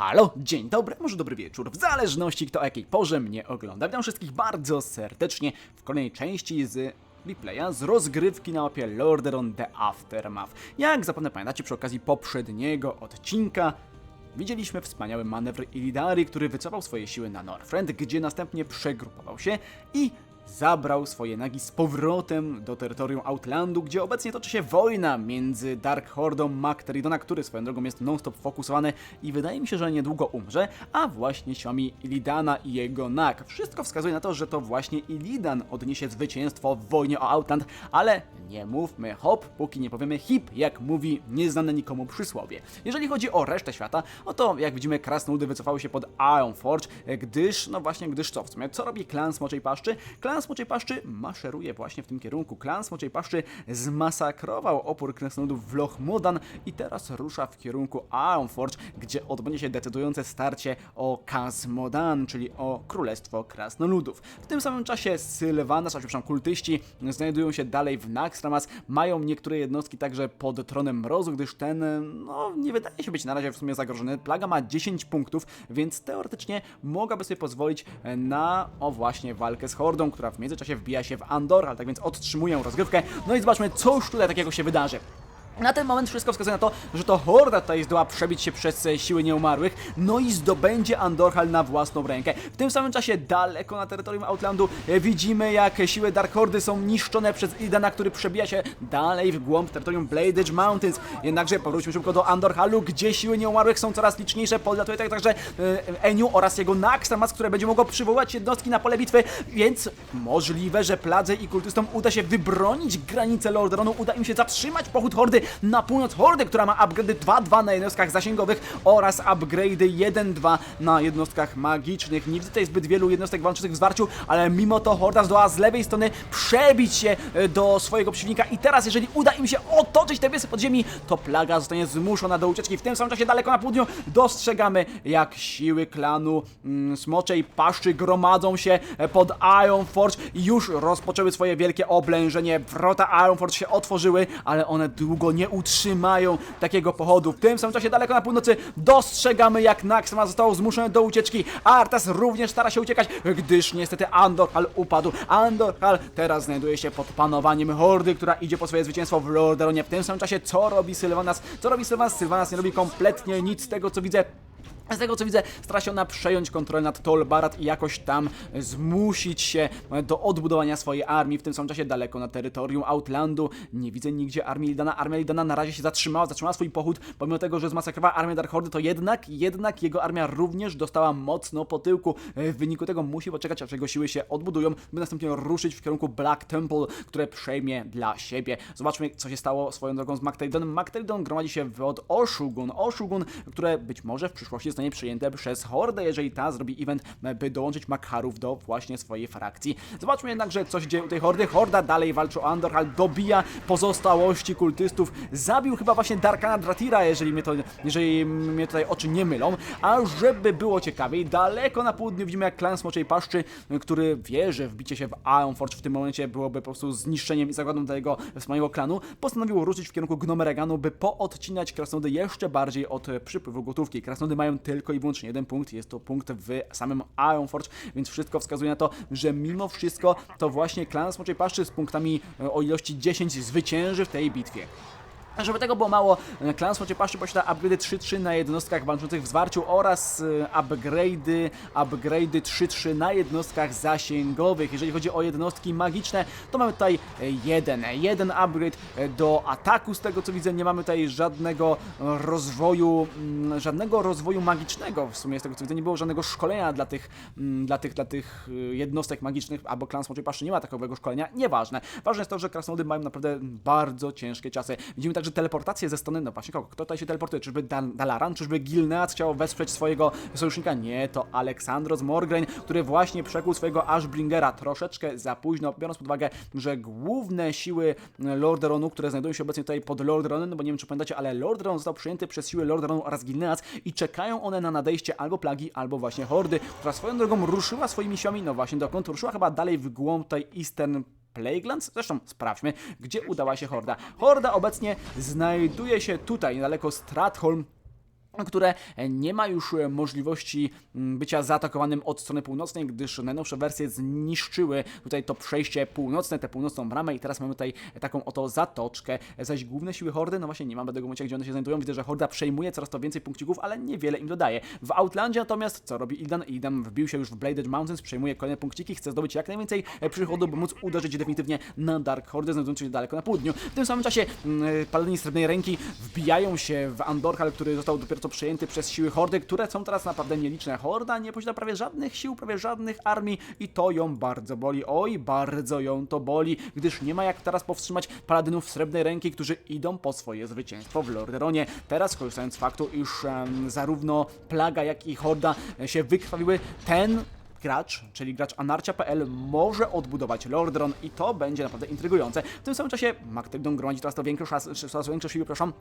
Halo, dzień dobry, może dobry wieczór, w zależności kto o jakiej porze mnie ogląda. Witam wszystkich bardzo serdecznie w kolejnej części z replaya z rozgrywki na mapie Lordaeron The Aftermath. Jak zapewne pamiętacie przy okazji poprzedniego odcinka, Widzieliśmy wspaniały manewr Illidari, który wycofał swoje siły na Northrend, gdzie następnie przegrupował się i zabrał swoje nagi z powrotem do terytorium Outlandu, gdzie obecnie toczy się wojna między Dark Hordą Macteridona, który swoją drogą jest non-stop fokusowany i wydaje mi się, że niedługo umrze, a właśnie siłami Illidana i jego nag. Wszystko wskazuje na to, że to właśnie Illidan odniesie zwycięstwo w wojnie o Outland, ale nie mówmy hop, póki nie powiemy hip, jak mówi nieznane nikomu przysłowie. Jeżeli chodzi o resztę świata, no to jak widzimy krasnoludy wycofały się pod Ironforge, gdyż, no właśnie, gdyż co w sumie, co robi klan Smoczej Paszczy? Klan Smoczej Paszczy maszeruje właśnie w tym kierunku. Klan Smoczej Paszczy zmasakrował opór krasnoludów w Loch Modan i teraz rusza w kierunku Ironforge, gdzie odbędzie się decydujące starcie o Kazmodan, czyli o Królestwo Krasnoludów. W tym samym czasie Sylvanas, a przepraszam, kultyści znajdują się dalej w Naxxramas, mają niektóre jednostki także pod Tronem Mrozu, gdyż ten, no, nie wydaje się być na razie w sumie zagrożony. Plaga ma 10 punktów, więc teoretycznie mogłaby sobie pozwolić na, o właśnie, walkę z Hordą, która w międzyczasie wbija się w Andor, ale tak więc odtrzymują rozgrywkę. No i zobaczmy, co już tutaj takiego się wydarzy. Na ten moment wszystko wskazuje na to, że to Horda tutaj zdoła przebić się przez siły nieumarłych, no i zdobędzie Andorhal na własną rękę. W tym samym czasie daleko na terytorium Outlandu e, widzimy jak siły Dark Hordy są niszczone przez Idana, który przebija się dalej w głąb terytorium Blade Edge Mountains. Jednakże powróćmy szybko do Andorhalu, gdzie siły nieumarłych są coraz liczniejsze, podlatuje tak także e, Eniu oraz jego Naxxramas, które będzie mogło przywołać jednostki na pole bitwy, więc możliwe, że Pladze i kultystom uda się wybronić granice Lordaeronu, uda im się zatrzymać pochód Hordy na północ Hordy, która ma upgrade 2-2 na jednostkach zasięgowych oraz upgrade 1-2 na jednostkach magicznych. Nie widzę tutaj zbyt wielu jednostek walczących w zwarciu, ale mimo to Horda zdoła z lewej strony przebić się e, do swojego przeciwnika i teraz jeżeli uda im się otoczyć te wiesy podziemi, to Plaga zostanie zmuszona do ucieczki. W tym samym czasie daleko na południu dostrzegamy jak siły klanu mm, Smoczej Paszczy gromadzą się e, pod Ironforge i już rozpoczęły swoje wielkie oblężenie. Wrota Ironforge się otworzyły, ale one długo nie utrzymają takiego pochodu. W tym samym czasie daleko na północy dostrzegamy jak Naxxramas został zmuszony do ucieczki. Artas również stara się uciekać, gdyż niestety Andorhal upadł. Andorhal teraz znajduje się pod panowaniem Hordy, która idzie po swoje zwycięstwo w Lordaeronie. W tym samym czasie co robi Sylvanas? Co robi Sylvanas? Sylvanas nie robi kompletnie nic z tego co widzę. Z tego co widzę, stara się ona przejąć kontrolę nad Tolbarat i jakoś tam zmusić się do odbudowania swojej armii. W tym samym czasie daleko na terytorium Outlandu. Nie widzę nigdzie armii Lidana. Armia Lidana na razie się zatrzymała, zatrzymała swój pochód, pomimo tego, że zmasakrowała armię Dark Hordy, to jednak, jednak jego armia również dostała mocno po tyłku. W wyniku tego musi poczekać, aż jego siły się odbudują, by następnie ruszyć w kierunku Black Temple, które przejmie dla siebie. Zobaczmy, co się stało swoją drogą z Mactaridonem. Mactaridon gromadzi się od Oshugun. Oshugun, które być może w przyszłości zostanie przyjęte przez Hordę, jeżeli ta zrobi event, by dołączyć Makharów do właśnie swojej frakcji. Zobaczmy jednakże, co się dzieje u tej Hordy. Horda dalej walczy o Andorhal, dobija pozostałości kultystów. Zabił chyba właśnie Darkana Dratira, jeżeli mnie, to, jeżeli mnie tutaj oczy nie mylą. A żeby było ciekawiej, daleko na południu widzimy jak klan Smoczej Paszczy, który wie, że wbicie się w Ironforge w tym momencie byłoby po prostu zniszczeniem i zagładą dla jego wspaniałego klanu, postanowił ruszyć w kierunku Gnomereganu, by poodcinać krasnoludy jeszcze bardziej od przypływu gotówki. Krasnoludy mają tylko i wyłącznie jeden punkt, jest to punkt w samym Ironforge, więc wszystko wskazuje na to, że mimo wszystko to właśnie klan Smoczej Paszczy z punktami e, o ilości 10 zwycięży w tej bitwie. Żeby tego było mało, klan Smoczej Paszczy posiada upgrade 3-3 na jednostkach walczących w zwarciu oraz y, upgrade'y upgrade'y 3-3 na jednostkach zasięgowych. Jeżeli chodzi o jednostki magiczne, to mamy tutaj y, jeden, jeden upgrade do ataku, z tego co widzę, nie mamy tutaj żadnego rozwoju, mm, żadnego rozwoju magicznego, w sumie z tego co widzę, nie było żadnego szkolenia dla tych, mm, dla tych, dla tych jednostek magicznych, albo klan Smoczej Paszczy nie ma takowego szkolenia, nieważne. Ważne jest to, że krasnoludy mają naprawdę bardzo ciężkie czasy. Widzimy także teleportację ze strony, no właśnie kogo? Kto tutaj się teleportuje? Czyżby Dan Dalaran? Czyżby Gilnead chciał wesprzeć swojego sojusznika? Nie, to Aleksandros Morgraine, który właśnie przekuł swojego Ashbringera troszeczkę za późno, biorąc pod uwagę, że główne siły Lordaeronu, które znajdują się obecnie tutaj pod Lordaeronem, no bo nie wiem czy pamiętacie, ale Lordaeron został przyjęty przez siły Lordaeronu oraz Gilnead i czekają one na nadejście albo plagi, albo właśnie hordy, która swoją drogą ruszyła swoimi siłami, no właśnie dokąd ruszyła chyba dalej w głąb tej Eastern Plaguelands? Zresztą sprawdźmy, gdzie udała się Horda. Horda obecnie znajduje się tutaj, niedaleko Stratholm, które nie ma już e, możliwości mm, bycia zaatakowanym od strony północnej, gdyż najnowsze wersje zniszczyły tutaj to przejście północne, tę północną bramę i teraz mamy tutaj taką oto zatoczkę, zaś główne siły Hordy, no właśnie nie mamy tego momencie, gdzie one się znajdują, widzę, że Horda przejmuje coraz to więcej punkcików, ale niewiele im dodaje. W Outlandzie natomiast, co robi Ildan? Ildan wbił się już w Bladed Mountains, przejmuje kolejne punkciki, chce zdobyć jak najwięcej e, przychodu, by móc uderzyć definitywnie na Dark Hordę, znajdującą się daleko na południu. W tym samym czasie mm, e, Paladyni Srebrnej Ręki wbijają się w Andorhal, który został dopiero co przejęty przez siły Hordy, które są teraz naprawdę nieliczne. Horda nie posiada prawie żadnych sił, prawie żadnych armii i to ją bardzo boli. Oj, bardzo ją to boli, gdyż nie ma jak teraz powstrzymać Paladynów Srebrnej Ręki, którzy idą po swoje zwycięstwo w Lorderonie. Teraz, korzystając z faktu, iż em, zarówno Plaga, jak i Horda e, się wykrwawiły, ten gracz, czyli gracz anarcia.pl może odbudować Lordaeron i to będzie naprawdę intrygujące. W tym samym czasie Magdalon gromadzi coraz to większe, większe siły, przepraszam,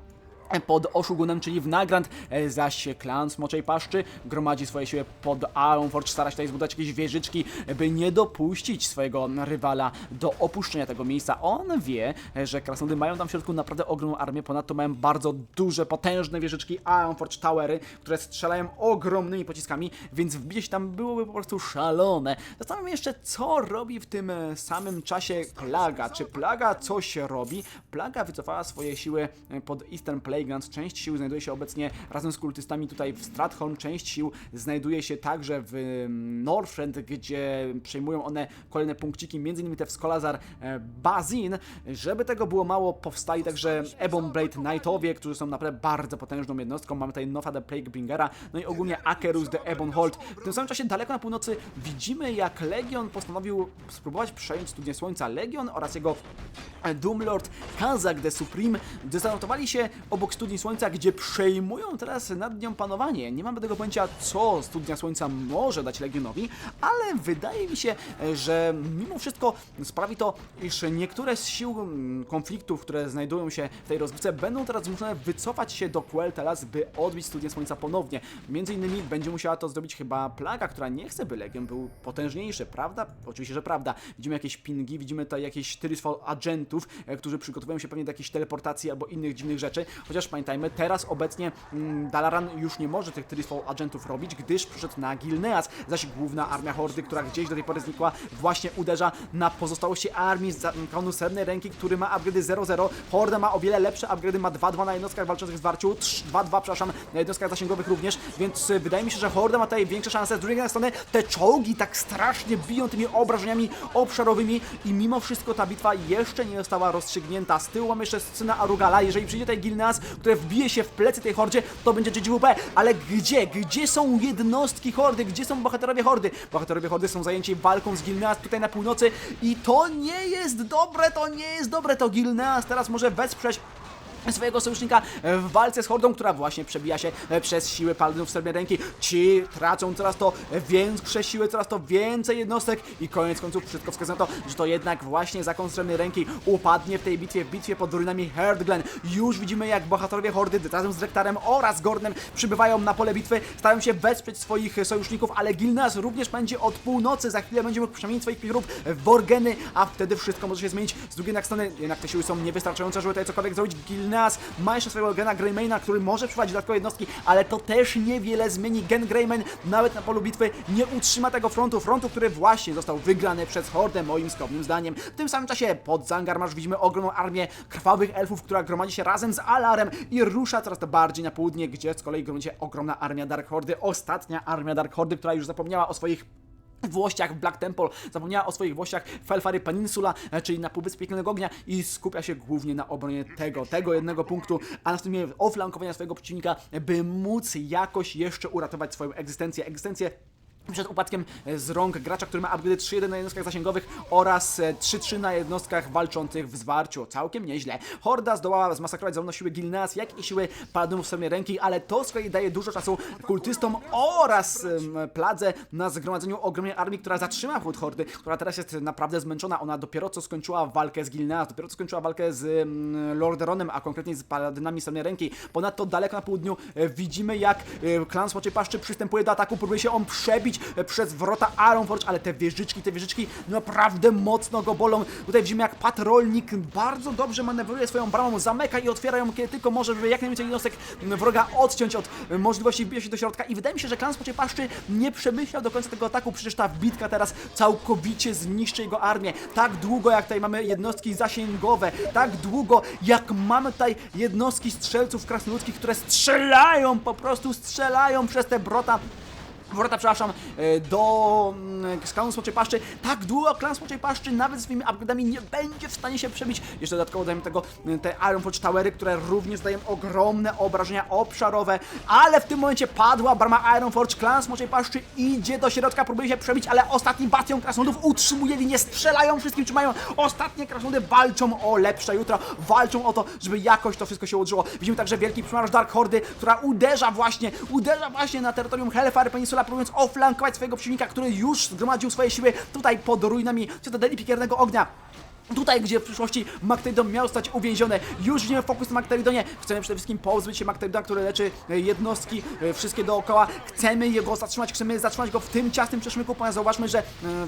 pod Oshugunem, czyli w Nagrand, e, zaś klan Smoczej Paszczy gromadzi swoje siły pod Ironforge, stara się tutaj zbudować jakieś wieżyczki, by nie dopuścić swojego rywala do opuszczenia tego miejsca. On wie, że krasnoludy mają tam w środku naprawdę ogromną armię, ponadto mają bardzo duże, potężne wieżyczki Ironforge Towery, które strzelają ogromnymi pociskami, więc się tam byłoby po prostu szalone. Zastanawiam się jeszcze, co robi w tym e, samym czasie Plaga. Czy Plaga coś robi? Plaga wycofała swoje siły e, pod Eastern Playground. Część sił znajduje się obecnie razem z kultystami tutaj w Stratholm. Część sił znajduje się także w mm, Northrend, gdzie przejmują one kolejne punkciki, m.in. te w Skolazar e, Bazin. Żeby tego było mało, powstali także Ebon Blade Knightowie, którzy są naprawdę bardzo potężną jednostką. Mamy tutaj Nofa the Plaguebringera, no i ogólnie Akerus the Ebon Hold. W tym samym czasie daleko na północy widzimy, jak Legion postanowił spróbować przejąć Studnię Słońca. Legion oraz jego Doomlord Kazak the Supreme zdezanotowali się obok Studni Słońca, gdzie przejmują teraz nad nią panowanie. Nie mamy tego pojęcia, co Studnia Słońca może dać Legionowi, ale wydaje mi się, że mimo wszystko sprawi to, iż niektóre z sił mm, konfliktów, które znajdują się w tej rozgrywce, będą teraz zmuszone wycofać się do Quel'Thelas, by odbić Studnię Słońca ponownie. Między innymi będzie musiała to zrobić chyba Plaga, która nie chce, by Legion był potężniejszy, prawda? Oczywiście, że prawda. Widzimy jakieś pingi, widzimy tutaj jakieś Tyrysfall agentów, e, którzy przygotowują się pewnie do jakiejś teleportacji albo innych dziwnych rzeczy, chociaż pamiętajmy, teraz obecnie mm, Dalaran już nie może tych Tyrysfall agentów robić, gdyż przyszedł na Gilneas, zaś główna armia Hordy, która gdzieś do tej pory znikła, właśnie uderza na pozostałości armii z klanu Srebrnej Ręki, który ma upgrady 0-0. Horda ma o wiele lepsze upgrady, ma 2-2 na jednostkach walczących w zwarciu, 2-2, przepraszam, na jednostkach zasięgowych również, więc y, wydaje mi się, że Horda ma tutaj większe szanse. Z drugiej strony te czołgi tak strasznie biją tymi obrażeniami obszarowymi i mimo wszystko ta bitwa jeszcze nie została rozstrzygnięta. Z tyłu mamy jeszcze syna Arugala. Jeżeli przyjdzie tutaj Gilneas, które wbije się w plecy tej hordzie, to będzie GGWP. Ale gdzie? Gdzie są jednostki hordy? Gdzie są bohaterowie hordy? Bohaterowie hordy są zajęci walką z Gilneas tutaj na północy i to nie jest dobre, to nie jest dobre. To Gilneas teraz może wesprzeć swojego sojusznika w walce z Hordą, która właśnie przebija się przez siły paladynów Srebrnej Ręki. Ci tracą coraz to większe siły, coraz to więcej jednostek i koniec końców wszystko wskazuje na to, że to jednak właśnie zakon Srebrnej Ręki upadnie w tej bitwie, w bitwie pod ruinami Herdglen. Już widzimy jak bohaterowie Hordy razem z Rektarem oraz Gordnem przybywają na pole bitwy, starają się wesprzeć swoich sojuszników, ale Gilnas również będzie od północy, za chwilę będzie mógł przemienić swoich piechurów w Borgeny, a wtedy wszystko może się zmienić. Z drugiej strony, jednak te siły są niewystarczające, żeby tutaj cokolwiek zrobić. Gilnas ma jeszcze swojego gena Greymana, który może przyprowadzić dodatkowe jednostki, ale to też niewiele zmieni. Gen Greyman nawet na polu bitwy nie utrzyma tego frontu, frontu, który właśnie został wygrany przez Hordę, moim skromnym zdaniem. W tym samym czasie pod Zangarmarz widzimy ogromną armię krwawych elfów, która gromadzi się razem z Alarem i rusza coraz bardziej na południe, gdzie z kolei gromadzi się ogromna armia Dark Hordy, ostatnia armia Dark Hordy, która już zapomniała o swoich włościach Black Temple, zapomniała o swoich włościach Felfary Peninsula, e, czyli na Półwyspie Piekielnego Ognia i skupia się głównie na obronie tego, tego jednego punktu, a następnie oflankowania swojego przeciwnika, by móc jakoś jeszcze uratować swoją egzystencję, egzystencję przed upadkiem e, z rąk gracza, który ma upgrade 3-1 na jednostkach zasięgowych oraz e, 3-3 na jednostkach walczących w zwarciu. Całkiem nieźle. Horda zdołała zmasakrować zarówno siły Gilneas, jak i siły Paladynów Srebrnej Ręki, ale to z kolei daje dużo czasu kultystom oraz em, Pladze na zgromadzeniu ogromnej armii, która zatrzyma chód Hordy, która teraz jest naprawdę zmęczona. Ona dopiero co skończyła walkę z Gilneas, dopiero co skończyła walkę z em, Lorderonem, a konkretnie z Paladynami Srebrnej Ręki. Ponadto daleko na południu e, widzimy jak e, klan Smoczej Paszczy przystępuje do ataku, próbuje się on przebić e, przez wrota Ironforge, ale te wieżyczki, te wieżyczki naprawdę mocno go bolą. Tutaj widzimy jak patrolnik bardzo dobrze manewruje swoją bramą, zamyka i otwiera ją kiedy tylko może, żeby jak najwięcej jednostek wroga odciąć od możliwości wbicia się do środka i wydaje mi się, że klan Spoczej Paszczy nie przemyślał do końca tego ataku, przecież ta bitka teraz całkowicie zniszczy jego armię. Tak długo jak tutaj mamy jednostki zasięgowe, tak długo jak mamy tutaj jednostki strzelców krasnoludzkich, które strzelają, po prostu strzelają przez te brota Wrota, przepraszam, e, do mm, z klanu Smoczej Paszczy. Tak długo klan Smoczej Paszczy nawet swoimi upgrade'ami nie będzie w stanie się przebić. Jeszcze dodatkowo dajemy tego e, te Ironforge Towery, które również dają ogromne obrażenia obszarowe, ale w tym momencie padła brama Ironforge. Klan Smoczej Paszczy idzie do środka, próbuje się przebić, ale ostatni bastion krasnoludów utrzymuje linię, strzelają wszystkim, trzymają. Ostatnie krasnoludy walczą o lepsze jutro, walczą o to, żeby jakoś to wszystko się ułożyło. Widzimy także wielki przymarsz Dark Hordy, która uderza właśnie, uderza właśnie na terytorium Hellfire Peninsula, próbując oflankować swojego przeciwnika, który już zgromadził swoje siły tutaj pod ruinami Cytadeli Pikiernego Ognia. Tutaj, gdzie w przyszłości Magteridon miał stać uwięziony, już widzimy fokus na Magteridonie. Chcemy przede wszystkim pozbyć się Magteridona, który leczy e, jednostki, e, wszystkie dookoła. Chcemy jego zatrzymać, chcemy zatrzymać go w tym ciasnym przeszmyku, ponieważ zauważmy, że e,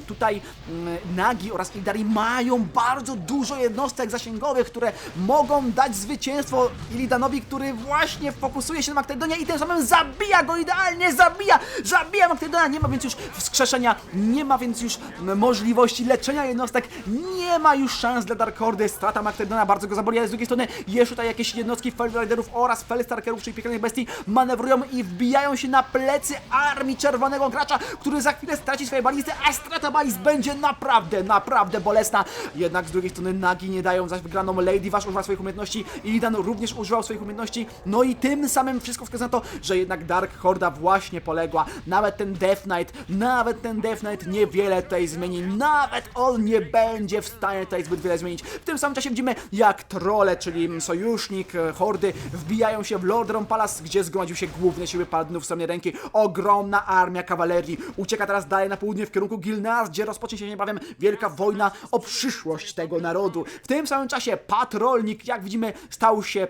tutaj mm, Nagi oraz Idari mają bardzo dużo jednostek zasięgowych, które mogą dać zwycięstwo Ilidanowi, który właśnie fokusuje się na Magteridonie i tym samym zabija go idealnie, zabija, zabija Magteridona. Nie ma więc już wskrzeszenia, nie ma więc już możliwości leczenia jednostek, nie ma już szans dla Dark Hordy, strata Magteridona bardzo go zaboli, ale z drugiej strony jeszcze tutaj jakieś jednostki Fellriderów oraz Fellstarkerów, czyli piekielnych bestii, manewrują i wbijają się na plecy armii czerwonego gracza, który za chwilę straci swoje balisty, a strata balist będzie naprawdę, naprawdę bolesna. Jednak z drugiej strony Nagi nie dają zaś wygraną Lady Wash używa swoich umiejętności, Illidan również używał swoich umiejętności, no i tym samym wszystko wskazuje na to, że jednak Dark Horda właśnie poległa. Nawet ten Death Knight, nawet ten Death Knight niewiele tutaj zmieni, nawet on nie będzie w stanie tutaj zbyt wiele zmienić. W tym samym czasie widzimy, jak trole, czyli sojusznik e, Hordy, wbijają się w Lordaeron Palace, gdzie zgromadził się główne siły paladynów w stronę ręki. Ogromna armia kawalerii ucieka teraz dalej na południe w kierunku Gilneas, gdzie rozpocznie się niebawem wielka wojna o przyszłość tego narodu. W tym samym czasie patrolnik, jak widzimy, stał się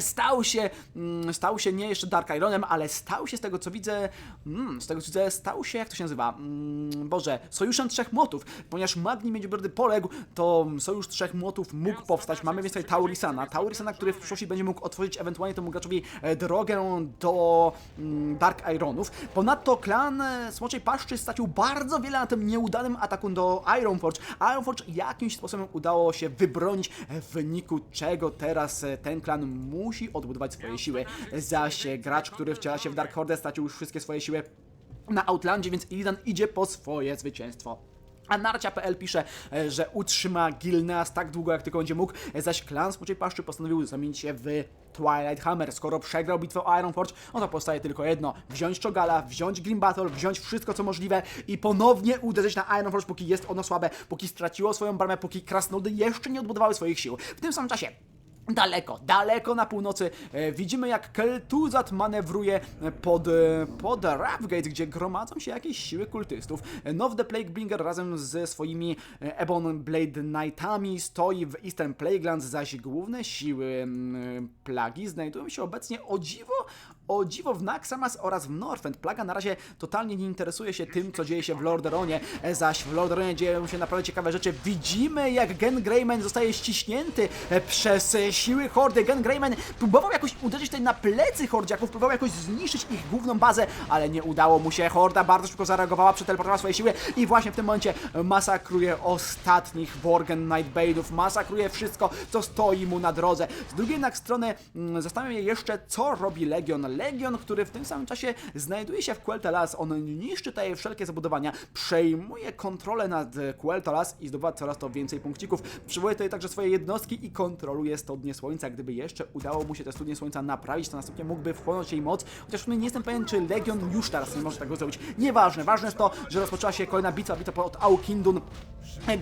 Stał się, mm, stał się nie jeszcze Dark Ironem, ale stał się z tego co widzę, mm, z tego co widzę, stał się, jak to się nazywa, mm, Boże, Sojuszem Trzech Młotów, ponieważ Magni Międzybrodny poległ, to Sojusz Trzech Młotów mógł powstać, mamy więc tutaj Taurisana, Taurisana, który w przyszłości będzie mógł otworzyć ewentualnie temu graczowi e, drogę do Dark Ironów. Ponadto klan e, Smoczej Paszczy stracił bardzo wiele na tym nieudanym ataku do Ironforge. Ironforge jakimś sposobem udało się wybronić, e, w wyniku czego teraz ten klan musi odbudować swoje siły. Zaś gracz, który wciela się w Dark Horde, stracił już wszystkie swoje siły na Outlandzie, więc Illidan idzie po swoje zwycięstwo. A Narcia.pl pisze, że utrzyma Gilneas tak długo, jak tylko będzie mógł, zaś klan Smoczej Paszczy postanowił zamienić się w Twilight Hammer. Skoro przegrał bitwę o Ironforge, no to tylko jedno. Wziąć Chogala, wziąć Grim Battle, wziąć wszystko co możliwe i ponownie uderzyć na Ironforge, póki jest ono słabe, póki straciło swoją bramę, póki krasnoludy jeszcze nie odbudowały swoich sił. W tym samym czasie Daleko, daleko na północy e, widzimy jak Kel'Thuzad manewruje pod, e, pod Ravgate, gdzie gromadzą się jakieś siły kultystów. E, Now the Plaguebringer razem ze swoimi e, Ebon Blade Knightami stoi w Eastern Plaguelands, zaś główne siły plagi znajdują się obecnie o dziwo, o dziwo w Naxxramas oraz w Northrend. Plaga na razie totalnie nie interesuje się tym, co dzieje się w Lordaeronie, e, zaś w Lordaeronie dzieją się naprawdę ciekawe rzeczy. Widzimy, jak Gen Greyman zostaje ściśnięty e, przez e, siły Hordy. Gen Greyman próbował jakoś uderzyć tutaj na plecy Hordziaków, próbował jakoś zniszczyć ich główną bazę, ale nie udało mu się. Horda bardzo szybko zareagowała, przeteleportowała swoje siły i właśnie w tym momencie masakruje ostatnich Borgen Nightbane'ów, masakruje wszystko, co stoi mu na drodze. Z drugiej jednak strony mm, zastanawiam się jeszcze, co robi Legion. Legion, który w tym samym czasie znajduje się w Quel'Thalas, on niszczy tutaj wszelkie zabudowania, przejmuje kontrolę nad e, Quel'Thalas i zdobywa coraz to więcej punkcików. Przywołuje tutaj także swoje jednostki i kontroluje Studnię Słońca. Gdyby jeszcze udało mu się te Studnie Słońca naprawić, to następnie mógłby wchłonąć jej moc, chociaż nie jestem pewien, czy Legion już teraz nie może tego zrobić. Nieważne, ważne jest to, że rozpoczęła się kolejna bitwa, bitwa pod Aukindun,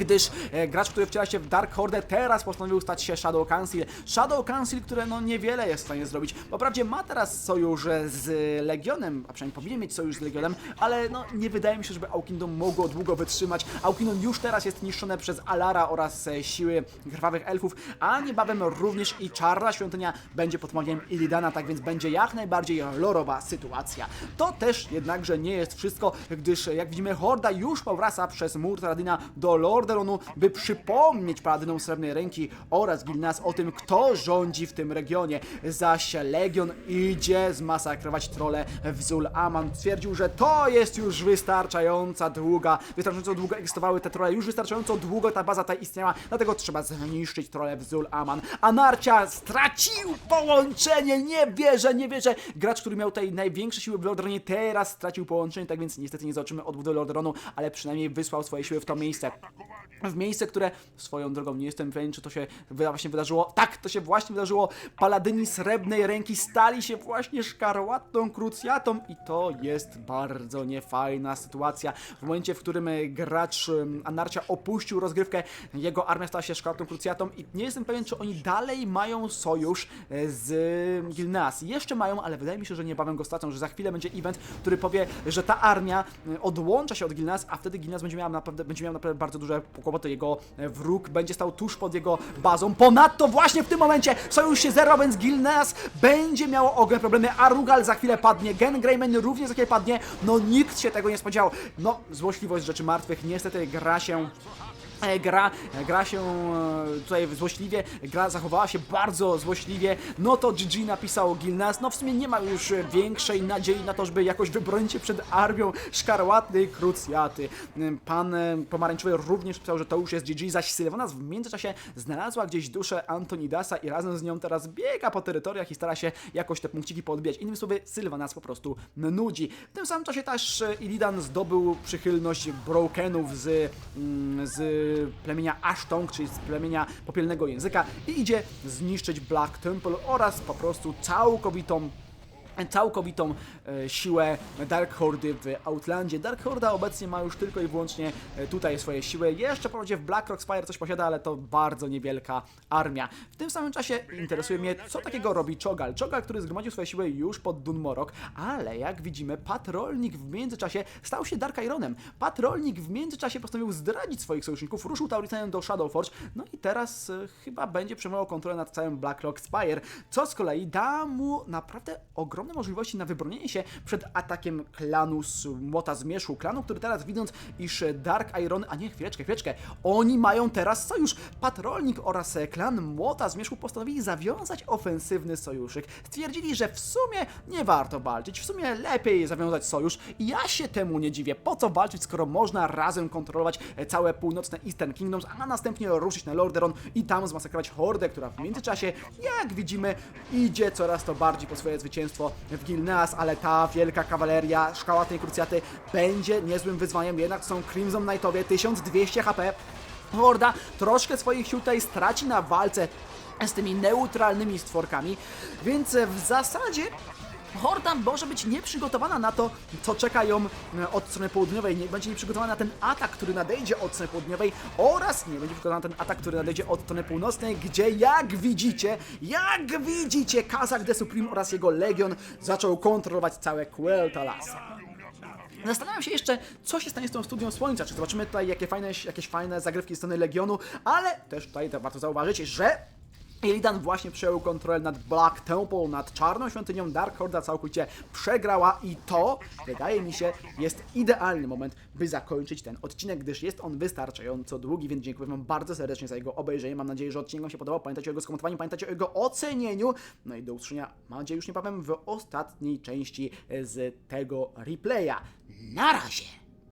gdyż e, gracz, który wciela się w Dark Horde, teraz postanowił stać się Shadow Council. Shadow Council, które no niewiele jest w stanie zrobić. Po prawdzie ma teraz sojusz sojusz z Legionem, a przynajmniej powinien mieć sojusz z Legionem, ale no nie wydaje mi się, żeby Aukindom mogło długo wytrzymać. Aukindom już teraz jest niszczone przez Alara oraz siły krwawych elfów, a niebawem również i Czarna Świątynia będzie pod pomagiem Illidana, tak więc będzie jak najbardziej lorowa sytuacja. To też jednakże nie jest wszystko, gdyż jak widzimy Horda już powraca przez mur Taradina do Lordaeronu, by przypomnieć Paladynom Srebrnej Ręki oraz Gilnas o tym, kto rządzi w tym regionie. Zaś Legion idzie zmasakrować trole w Zul Aman. Twierdził, że to jest już wystarczająca długa, wystarczająco długo egzystowały te trole, już wystarczająco długo ta baza ta istniała, dlatego trzeba zniszczyć trole w Zul Aman. A Narcia stracił połączenie, nie wierzę, nie wierzę. Gracz, który miał tutaj największe siły w Lordaeronie, teraz stracił połączenie, tak więc niestety nie zobaczymy odbudowy Lordaeronu, ale przynajmniej wysłał swoje siły w to miejsce. W miejsce, które swoją drogą nie jestem pewien, czy to się właśnie wydarzyło. Tak, to się właśnie wydarzyło. Paladyni srebrnej ręki stali się właśnie szkarłatną krucjatą i to jest bardzo niefajna sytuacja. W momencie, w którym e, gracz Anarcia opuścił rozgrywkę, jego armia stała się szkarłatną krucjatą i nie jestem pewien, czy oni dalej mają sojusz e, z Gilneas. Jeszcze mają, ale wydaje mi się, że niebawem go stracą, że za chwilę będzie event, który powie, że ta armia e, odłącza się od Gilneas, a wtedy Gilneas będzie miał naprawdę, naprawdę bardzo duże kłopoty. Jego e, wróg będzie stał tuż pod jego bazą. Ponadto właśnie w tym momencie sojusz się zerwał, więc Gilneas będzie miało ogromne problemy. Arugal za chwilę padnie, Gen Greyman również za chwilę padnie. No nikt się tego nie spodziewał. No, złośliwość rzeczy martwych niestety gra się Gra, e, gra się e, tutaj złośliwie, gra zachowała się bardzo złośliwie, no to GG napisał Gilnas, no w sumie nie ma już e, większej nadziei na to, żeby jakoś wybronić się przed armią szkarłatnej krucjaty. E, Pan e, Pomarańczowy również pisał, że to już jest GG, zaś Sylvanas w międzyczasie znalazła gdzieś duszę Antonidasa i razem z nią teraz biega po terytoriach i stara się jakoś te punkciki podbijać. Innymi słowy, Sylvanas po prostu nudzi. W tym samym czasie też e, Illidan zdobył przychylność Brokenów z, mm, z plemienia Ashtonk, czyli z plemienia popielnego języka i idzie zniszczyć Black Temple oraz po prostu całkowitą całkowitą e, siłę Dark Hordy w Outlandzie. Dark Horda obecnie ma już tylko i wyłącznie e, tutaj swoje siły. Jeszcze wprawdzie w Blackrock Spire coś posiada, ale to bardzo niewielka armia. W tym samym czasie interesuje mnie, co takiego robi Chogal. Chogal, który zgromadził swoje siły już pod Dunmorok, ale jak widzimy, Patrolnik w międzyczasie stał się Dark Ironem. Patrolnik w międzyczasie postanowił zdradzić swoich sojuszników, ruszył Tauritanem do Shadowforge, no i teraz e, chyba będzie przejmował kontrolę nad całym Blackrock Spire, co z kolei da mu naprawdę ogromne możliwości na wybronienie się przed atakiem klanu z Młota Zmierzchu. Klanu, który teraz widząc, iż Dark Iron, a nie, chwileczkę, chwileczkę, oni mają teraz sojusz. Patrolnik oraz klan Młota Zmierzchu postanowili zawiązać ofensywny sojuszyk. Stwierdzili, że w sumie nie warto walczyć, w sumie lepiej zawiązać sojusz i ja się temu nie dziwię. Po co walczyć, skoro można razem kontrolować całe północne Eastern Kingdoms, a następnie ruszyć na Lordaeron i tam zmasakrować hordę, która w międzyczasie, jak widzimy, idzie coraz to bardziej po swoje zwycięstwo w Gilneas, ale ta wielka kawaleria szkałatnej krucjaty będzie niezłym wyzwaniem, jednak są Crimson Knightowie, 1200 HP. Horda troszkę swoich sił tutaj straci na walce z tymi neutralnymi stworkami, więc w zasadzie Horda może być nieprzygotowana na to, co czeka ją e, od strony południowej, nie będzie nieprzygotowana na ten atak, który nadejdzie od strony południowej oraz nie będzie przygotowana na ten atak, który nadejdzie od strony północnej, gdzie jak widzicie, jak widzicie, Kazak de Supreme oraz jego legion zaczął kontrolować całe Quelta Lasa. Zastanawiam się jeszcze, co się stanie z tą studią Słońca. Czy zobaczymy tutaj jakie fajne, jakieś fajne zagrywki z strony Legionu, ale też tutaj to warto zauważyć, że Illidan właśnie przejął kontrolę nad Black Temple, nad Czarną Świątynią. Dark Horda całkowicie przegrała i to, wydaje mi się, jest idealny moment, by zakończyć ten odcinek, gdyż jest on wystarczająco długi, więc dziękuję Wam bardzo serdecznie za jego obejrzenie. Mam nadzieję, że odcinek Wam się podobał. Pamiętajcie o jego skomentowaniu, pamiętajcie o jego ocenieniu. No i do usłyszenia, mam nadzieję, już niebawem w ostatniej części z tego replaya. Na razie!